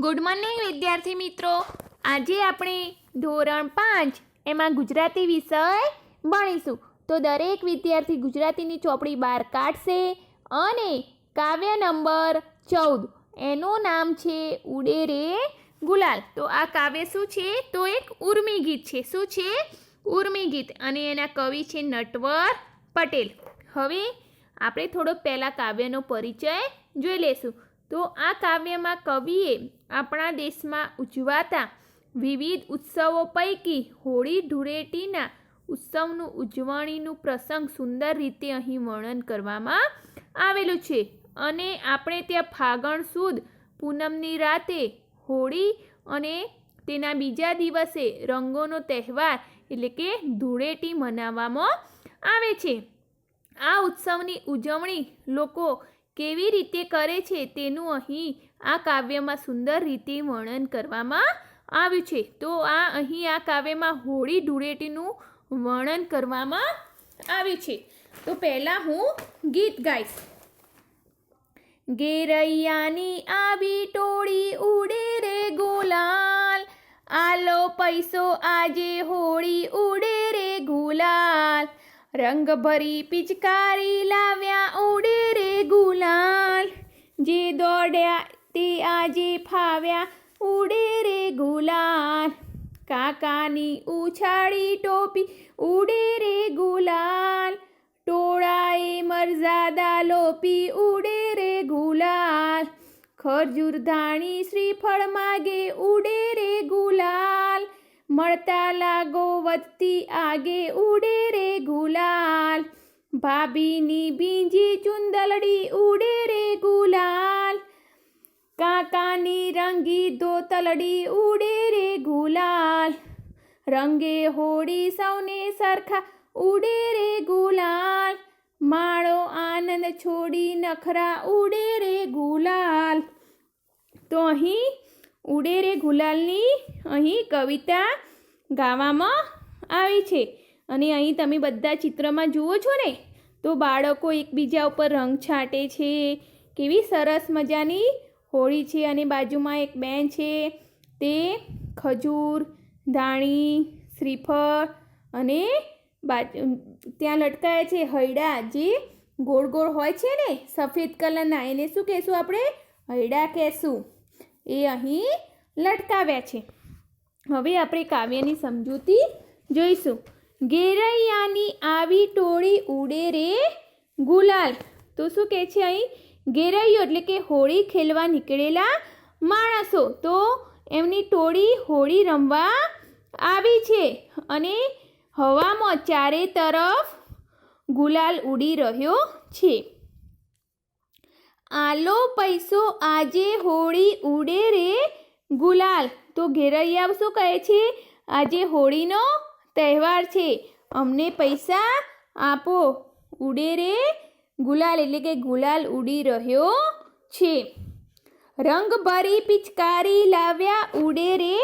Good morning વિદ્યાર્થી મિત્રો. આજે આપણે ધોરણ પાંચ એમાં ગુજરાતી વિષય ભણીશું. તો દરેક વિદ્યાર્થી ગુજરાતીની ચોપડી બહાર કાઢશે અને કાવ્ય નંબર ચૌદ. એનું નામ છે ઉડે રે ગુલાલ. તો આ કાવ્ય શું છે? તો એક ઉર્મી ગીત છે. શું છે? ઉર્મી ગીત. અને એના કવિ છે નટવર પટેલ. હવે આપણે થોડોક પહેલાં કાવ્યનો પરિચય જોઈ લેશું તો આ કાવ્યમાં કવિએ આપણા દેશમાં ઉજવાતા વિવિધ ઉત્સવો પૈકી હોળી ધૂળેટીના ઉત્સવનું ઉજવણીનું પ્રસંગ સુંદર રીતે અહીં વર્ણન કરવામાં આવેલું છે. અને આપણે ત્યાં ફાગણ સુદ, પૂનમની રાતે હોળી અને તેના બીજા દિવસે રંગોનો તહેવાર એટલે કે ધૂળેટી મનાવવામાં આવે છે. આ ઉત્સવની ઉજવણી લોકો કેવી રીતે કરે છે તેનું અહીં આ કાવ્યમાં સુંદર રીતે વર્ણન કરવામાં આવ્યું છે. તો આ અહીં આ કાવ્યમાં હોળી ધૂળેટીનું વર્ણન કરવામાં આવ્યું છે. તો પહેલાં હું ગીત ગાઈશ. ગેરૈયાની આવી ટોળી ઉડે રે ગુલાલ. આલો પૈસો આજે હોળી ઉડે રે ગુલાલ. રંગ ભરી પિચકારી લાવ્યા ઉડે રે ગુલાલ. જે દોડ્યા તે આજે ફાવ્યા ઉડે રે ગુલાલ. કાકાની ઉછાળી ટોપી ઉડે રે ગુલાલ. ટોળાએ મરઝાદા લોપી ઉડે રે ગુલાલ. ખજૂર ધાણી શ્રીફળ માગે ઉડે રે ગુલાલ. મળતા લાગો વધતી આગે ઉડે રે ગુલાલ. ભાભીની બીજી ચુંદલડી ઉડે રે ગુલાલ. કાકાની રંગી દોતલડી ઉડે રે ગુલાલ. રંગે હોળી સૌને સરખા ઉડે રે ગુલાલ. માળો આનંદ છોડી નખરા ઉડે રે ગુલાલ. તો અહીં ઉડે રે ગુલાલની અહીં કવિતા ગાવામાં આવી છે. અને અહીં તમે બધા ચિત્રમાં જુઓ છો ને, તો બાળકો એકબીજા ઉપર રંગ છાંટે છે. કેવી સરસ મજાની હોળી છે અને બાજુમાં એક બેન છે. તે ખજૂર, ધાણી, શ્રીફળ અને ત્યાં લટકાયા છે હૈડા. જે ગોળ ગોળ હોય છે ને, સફેદ કલરના. એને શું કહેશું આપણે? હૈડા કહેશું. એ અહીં લટકાવ્યા છે. હવે આપણે કાવ્યની સમજૂતી જોઈશું. ઘેરૈયાની આવી ટોળી ઉડે રે ગુલાલ. તો શું કહે છે અહીં? ઘેરૈયો એટલે કે હોળી ખેલવા નીકળેલા માણસો. તો એમની ટોળી હોળી રમવા આવી છે અને હવામાં ચારે તરફ ગુલાલ ઉડી રહ્યો છે. આલો પૈસો આજે હોળી ઉડે રે ગુલાલ. તો ઘેરૈયા શું કહે છે? આજે હોળીનો તહેવાર છે અમને પૈસા આપો. ઉડે રે ગુલાલ, એટલે કે ગુલાલ ઉડી રહ્યો છે. રંગ ભરી પિચકારી લાવ્યા, ઉડે રે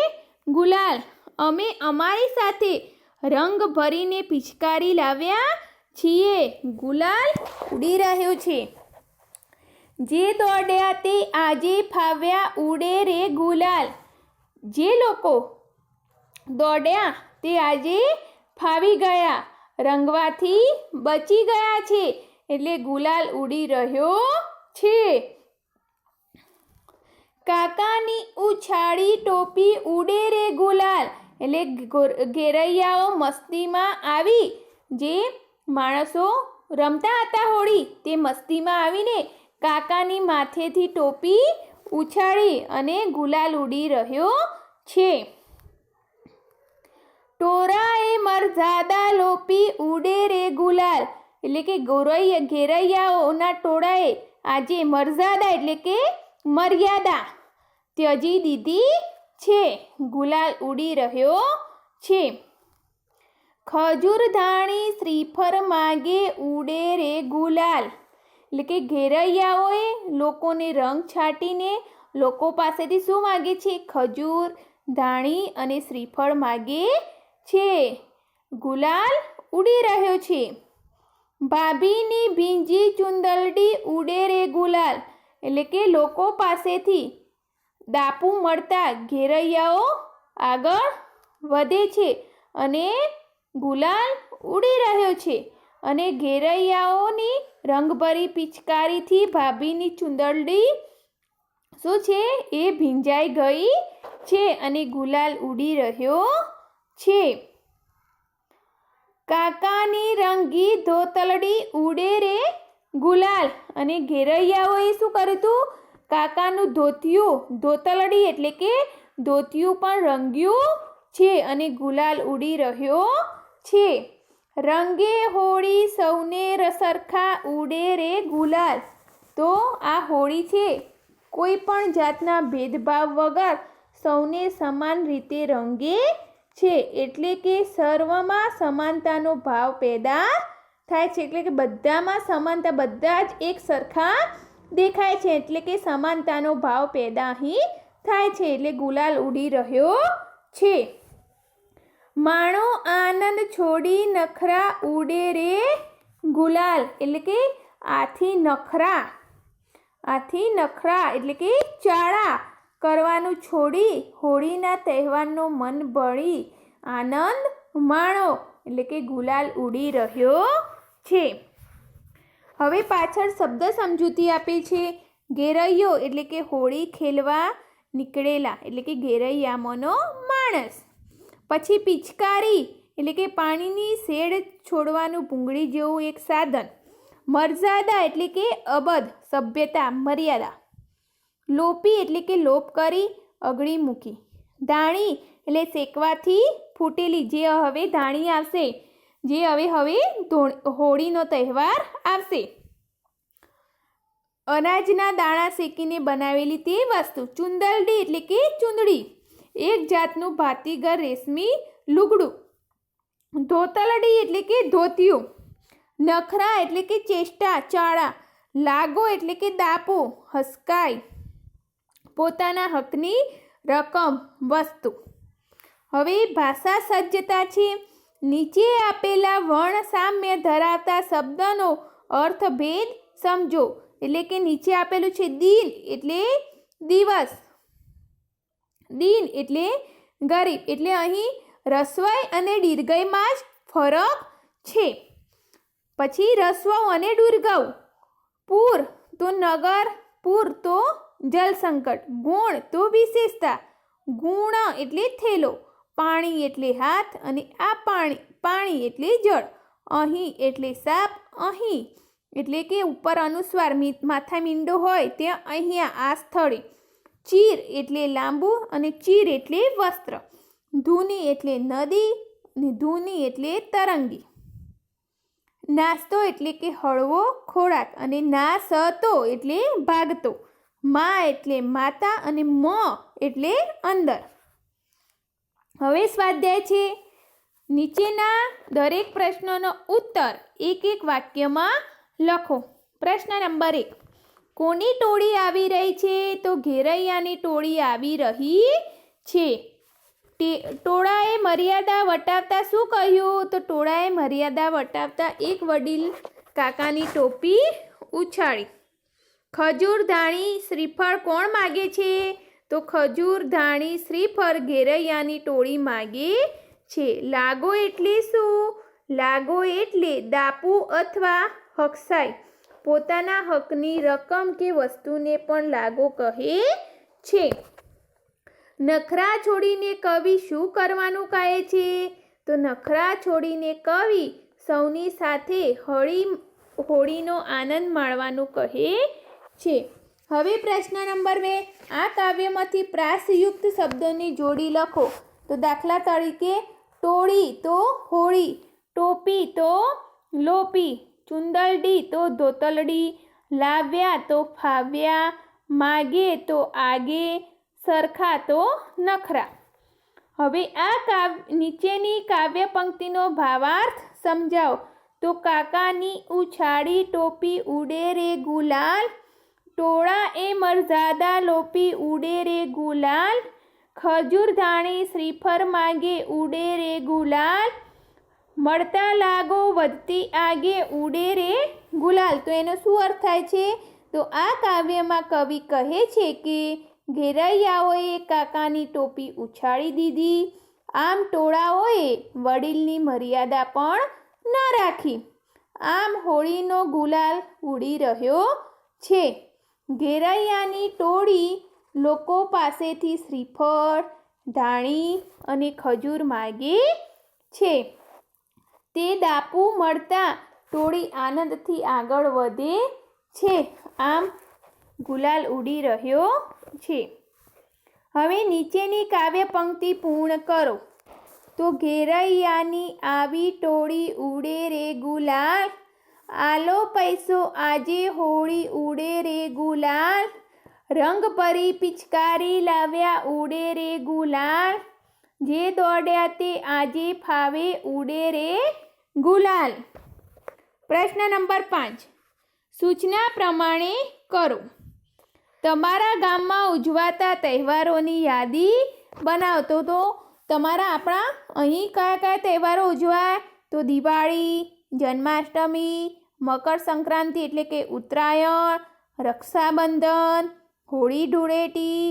ગુલાલ. અમે અમારી સાથે રંગ ભરીને પિચકારી લાવ્યા છીએ. ગુલાલ ઉડી રહ્યો છે. જે દોડ્યા તે આજે ફાવ્યા, ઉડે રે ગુલાલ. જે લોકો દોડ્યા તે આજે ફાવી ગયા, રંગવાથી બચી ગયા છે, એટલે ગુલાલ ઉડી રહ્યો છે. કાકાની ઉછાળી ટોપી ઉડે રે ગુલાલ, એટલે ઘેરૈયાઓ મસ્તીમાં આવી, જે માણસો રમતા હતા હોળી, તે મસ્તીમાં આવીને કાકાની માથેથી ટોપી ઉછાળી અને ગુલાલ ઉડી રહ્યો છે. ટોરાએ મરઝાદા લોપી ઉડે રે ગુલાલ. એટલે કે ગોરૈયા ઘેરૈયાઓના ટોળાએ આજે મરઝાદા એટલે કે મર્યાદા. ત્યજી દીધી છે. ગુલાલ ઉડી રહ્યો છે. ખજૂર ધાણી શ્રીફળ માગે ઉડે રે ગુલાલ. એટલે કે ઘેરૈયાઓએ લોકોને રંગ છાંટીને લોકો પાસેથી શું માગે છે? ખજૂર ધાણી અને શ્રીફળ માગે છે. ગુલાલ ઉડી રહ્યો છે. ભાભીની ભીંજી ચુંદલડી ઉડે રે ગુલાલ. એટલે કે લોકો પાસેથી દાપુ મળતા ઘેરૈયાઓ આગળ વધે છે અને ગુલાલ ઉડી રહ્યો છે. અને ઘેરૈયાઓની રંગભરી પિચકારીથી ભાભીની ચુંદલડી શું છે? એ ભીંજાઈ ગઈ છે અને ગુલાલ ઉડી રહ્યો છે. કાકાની રંગી ધોતલડી ઉડે રે ગુલાલ. અને ઘેરૈયાઓએ શું કર્યું હતું કાકાનું ધોતિયું, ધોતલડી એટલે કે ધોતિયું પણ રંગ્યું છે અને ગુલાલ ઉડી રહ્યો છે. રંગે હોળી સૌને સરખા ઉડે રે ગુલાલ. તો આ હોળી છે. કોઈ પણ જાતના ભેદભાવ વગર સૌને સમાન રીતે રંગે છે. એટલે કે સર્વમાં સમાનતાનો ભાવ પેદા થાય છે. એટલે કે બધામાં સમાનતા, બધા જ એક સરખા દેખાય છે. એટલે કે સમાનતાનો ભાવ પેદા અહીં થાય છે. એટલે ગુલાલ ઉડી રહ્યો છે. માણો આનંદ છોડી નખરા ઉડે રે ગુલાલ. એટલે કે આથી નખરા આથી નખરા, એટલે કે ચાળા. કરવાનું છોડી હોળીના તહેવારનો મન ભળી આનંદ માણો. એટલે કે ગુલાલ ઉડી રહ્યો છે. હવે પાછળ શબ્દ સમજૂતી આપે છે ઘેરૈયો એટલે કે હોળી ખેલવા નીકળેલા, એટલે કે ઘેરૈયામાંનો માણસ. પછી પિચકારી, એટલે કે પાણીની શેડ છોડવાનું ભૂંગળી જેવું એક સાધન. મર્યાદા, એટલે કે અબધ સભ્યતા, મર્યાદા. લોપી એટલે કે લોપ કરી અગળી મૂકી. ધાણી એટલે શેકવાથી ફૂટેલી, જે હવે ધાણી આવશે, જે હવે હવે હોળીનો તહેવાર આવશે. અનાજના દાણા શેકીને બનાવેલી તે વસ્તુ, ચુંદરડી એટલે કે ચૂંદડી, એક જાતનું ભાતીગર રેશમી લુગડું, ધોતલડી એટલે કે ધોતિયું, નખરા એટલે કે ચેષ્ટા, ચાળા, લાગો એટલે કે દાપો હસકાય પોતાના હકની રકમ, વસ્તુ. હવે ભાષા સજ્જતા છે. નીચે આપેલા વર્ણ સામ્ય ધરાવતા શબ્દનો અર્થભેદ સમજો. એટલે કે નીચે આપેલું છે દિન એટલે દિવસ. દિન એટલે ગરીબ. એટલે અહીં રસવાઈ અને દીર્ઘયમાં જ ફરક છે. પછી રસવાઉ અને દુર્ગવ પૂર તો નગર, પૂર તો જલ સંકટ ગુણ તો વિશેષતા. ગુણ એટલે થેલો, પાણી એટલે હાથ અને આ પાણી પાણી એટલે જળ. અહીં એટલે સાપ, અહીં એટલે કે ઉપર અનુસ્વાર મી- માથા મીંડો હોય ત્યાં અહીંયા આ સ્થળે. ચીર એટલે લાંબુ અને ચીર એટલે વસ્ત્ર. ધૂની એટલે નદી અને ધૂની એટલે તરંગી. નાસ્તો એટલે કે હળવો ખોરાક અને નાસતો એટલે ભાગતો. મા એટલે માતા અને મ એટલે અંદર. હવે સ્વાધ્યાય છે. નીચેના દરેક પ્રશ્નનો ઉત્તર એક એક વાક્યમાં લખો. પ્રશ્ન નંબર એક. કોની ટોળી આવી રહી છે? તો ઘેરૈયાની ટોળી આવી રહી છે. ટોળાએ મર્યાદા વટાવતા શું કહ્યું? તો ટોળાએ મર્યાદા વટાવતા એક વડીલ કાકાની ટોપી ઉછાળી. ખજૂર ધાણી શ્રીફળ કોણ માગે છે? તો ખજૂર ધાણી શ્રીફળ ઘેરૈયાની ટોળી માગે છે. લાગો એટલે શું? લાગો એટલે દાપુ અથવા હકસાઈ. પોતાના હકની રકમ કે વસ્તુને પણ લાગો કહે છે. નખરા છોડીને કવિ શું કરવાનું કહે છે? તો નખરા છોડીને કવિ સૌની સાથે હળી હોળીનો આનંદ માણવાનું કહે છે. હવે પ્રશ્ન નંબર બે, આ કાવ્યમાંથી પ્રાસયુક્ત શબ્દોની જોડી લખો. તો દાખલા તરીકે, ટોળી તો હોળી, ટોપી તો લોપી ચુંદલડી તો ધોતલડી લાવ્યા તો ફાવ્યા, માગે તો આગે, સરખા તો નખરા. હવે આ કાવ, નીચેની કાવ્ય પંક્તિનો ભાવાર્થ સમજાવો. તો કાકાની ઉછાળી ટોપી ઉડે રે ગુલાલ ટોળા એ મરઝાદા લોપી ઉડે રે ગુલાલ. ખજૂર ધાણી શ્રીફર માગે ઉડે રે ગુલાલ. મળતા લાગો વધતી આગે ઉડે રે ગુલાલ. તો એનો શું અર્થ થાય છે? તો આ કાવ્યમાં કવિ કહે છે કે, ઘેરૈયાઓએ કાકાની ટોપી ઉછાળી દીધી. આમ ટોળાઓએ વડીલની મર્યાદા પણ ન રાખી. આમ હોળીનો ગુલાલ ઉડી રહ્યો છે. ઘેરૈયાની ટોળી લોકો પાસેથી શ્રીફળ, ધાણી અને ખજૂર માગે છે. તે દાપુ મળતા ટોળી આનંદથી આગળ વધે છે. આમ ગુલાલ ઉડી રહ્યો છે. હવે નીચેની કાવ્ય પંક્તિ પૂર્ણ કરો. તો ઘેરૈયાની આવી ટોળી ઉડે રે ગુલાલ. આલો પૈસો આજે હોળી ઉડે રે ગુલાલ. રંગ પરી પિચકારી લાવ્યા ઉડે રે ગુલાલ. જે દોડ્યા તે આજે ફાવે ઉડે રે ગુલાલ. પ્રશ્ન નંબર પાંચ. સૂચના પ્રમાણે કરો. તમારા ગામમાં ઉજવાતા તહેવારોની યાદી બનાવતો તો તમારા આપણા અહીં કયા કયા તહેવારો ઉજવાય? તો દિવાળી, જન્માષ્ટમી મકર સંક્રાંતિ એટલે કે ઉત્તરાયણ, રક્ષાબંધન, હોળી ધૂળેટી,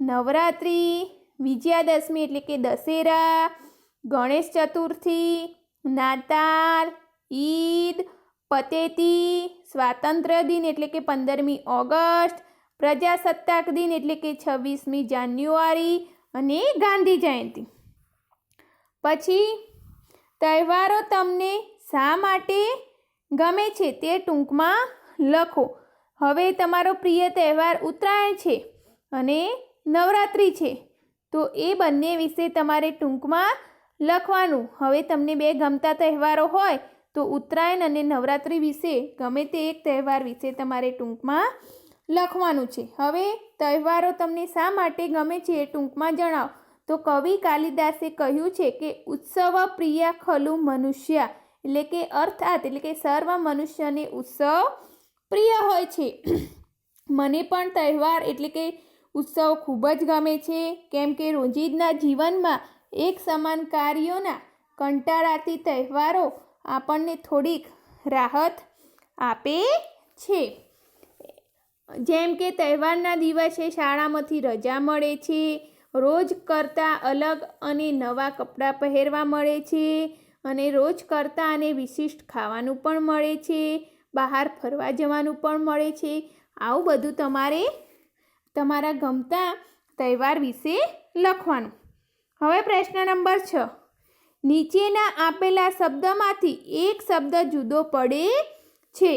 નવરાત્રિ, વિજયાદશમી એટલે કે દશેરા, ગણેશ ચતુર્થી, નાતાલ, ઈદ, પતેતી, સ્વાતંત્ર્ય દિન એટલે કે પંદરમી ઓગસ્ટ, પ્રજાસત્તાક દિન એટલે કે છવ્વીસમી જાન્યુઆરી અને ગાંધી જયંતિ. પછી તહેવારો તમને શા માટે ગમે છે તે ટૂંકમાં લખો. હવે તમારો પ્રિય તહેવાર ઉત્તરાયણ છે અને નવરાત્રિ છે. તો એ બંને વિશે તમારે ટૂંકમાં લખવાનું. હવે તમને બે ગમતા તહેવારો હોય તો ઉત્તરાયણ અને નવરાત્રિ વિશે ગમે તે એક તહેવાર વિશે તમારે ટૂંકમાં લખવાનું છે. હવે તહેવારો તમને શા માટે ગમે છે એ ટૂંકમાં જણાવો. તો કવિ કાલિદાસે કહ્યું છે કે, ઉત્સવ પ્રિય ખલુ મનુષ્ય. એટલે કે અર્થાત, એટલે કે સર્વ મનુષ્યને ઉત્સવ પ્રિય હોય છે. મને પણ તહેવાર એટલે કે ઉત્સવ ખૂબ જ ગમે છે. કેમ કે રોજિંદા જીવનમાં એક સમાન કાર્યોના કંટાળાથી તહેવારો આપણને થોડીક રાહત આપે છે. જેમ કે તહેવારના દિવસે શાળામાંથી રજા મળે છે. રોજ કરતાં અલગ અને નવા કપડાં પહેરવા મળે છે. અને રોજ કરતાં અને વિશિષ્ટ ખાવાનું પણ મળે છે, બહાર ફરવા જવાનું પણ મળે છે. આવું બધું તમારે તમારા ગમતા તહેવાર વિશે લખવાનું. હવે પ્રશ્ન નંબર છ. નીચેના આપેલા શબ્દમાંથી એક શબ્દ જુદો પડે છે.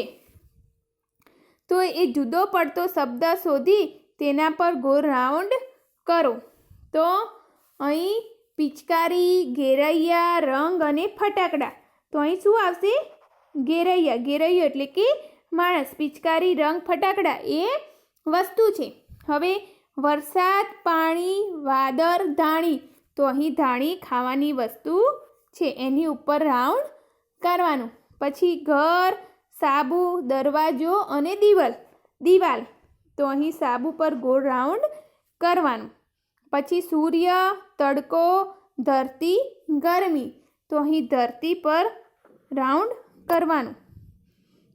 તો એ જુદો પડતો શબ્દ શોધી તેના પર ગોળ રાઉન્ડ કરો. તો અહીં પિચકારી, ઘેરૈયા, રંગ અને ફટાકડા. તો અહીં શું આવશે? ઘેરૈયા. ઘેરૈયો એટલે કે માણસ. પિચકારી, રંગ, ફટાકડા એ વસ્તુ છે. હવે વરસાદ, પાણી, વાદળ, ધાણી. તો અહીં ધાણી ખાવાની વસ્તુ છે. એની ઉપર રાઉન્ડ કરવાનું. પછી ઘર, સાબુ, દરવાજો અને દિવાલ. દિવાલ. તો અહીં સાબુ પર ગોળ રાઉન્ડ કરવાનું. પછી સૂર્ય, તડકો, ધરતી, ગરમી. તો અહીં ધરતી પર રાઉન્ડ કરવાનું.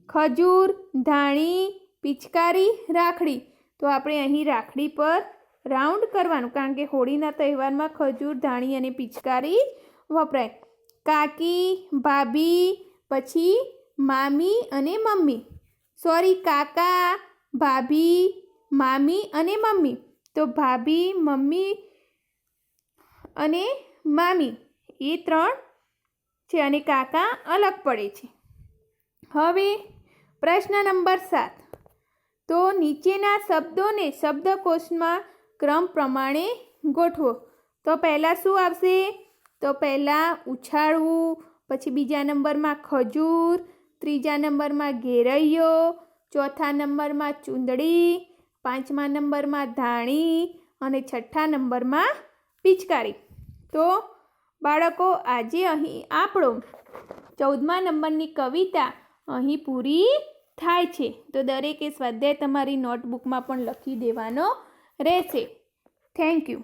ખજૂર, ધાણી, પિચકારી, રાખડી. તો આપણે અહીં રાખડી પર રાઉન્ડ કરવાનું, કારણ કે હોળીના તહેવારમાં ખજૂર, ધાણી અને પિચકારી વપરાય. કાકી, ભાભી, પછી મામી અને મમ્મી. સોરી કાકા, ભાભી, મામી અને મમ્મી. તો ભાભી, મમ્મી અને મામી એ ત્રણ છે અને કાકા અલગ પડે છે. હવે પ્રશ્ન નંબર સાત. તો નીચેના શબ્દોને શબ્દકોશમાં ક્રમ પ્રમાણે ગોઠવો. તો પહેલાં શું આવશે? તો પહેલાં ઉછાળવું, પછી બીજા નંબરમાં ખજૂર, ત્રીજા નંબરમાં ઘેરૈયો, ચોથા નંબરમાં ચૂંદડી પાંચમા નંબરમાં ધાણી અને છઠ્ઠા નંબરમાં પિચકારી. તો બાળકો, આજે અહીં આપણો ચૌદમા નંબરની કવિતા અહીં પૂરી થાય છે. તો દરેકે સ્વાધ્યાય તમારી નોટબુકમાં પણ લખી દેવાનો રહેશે. Thank you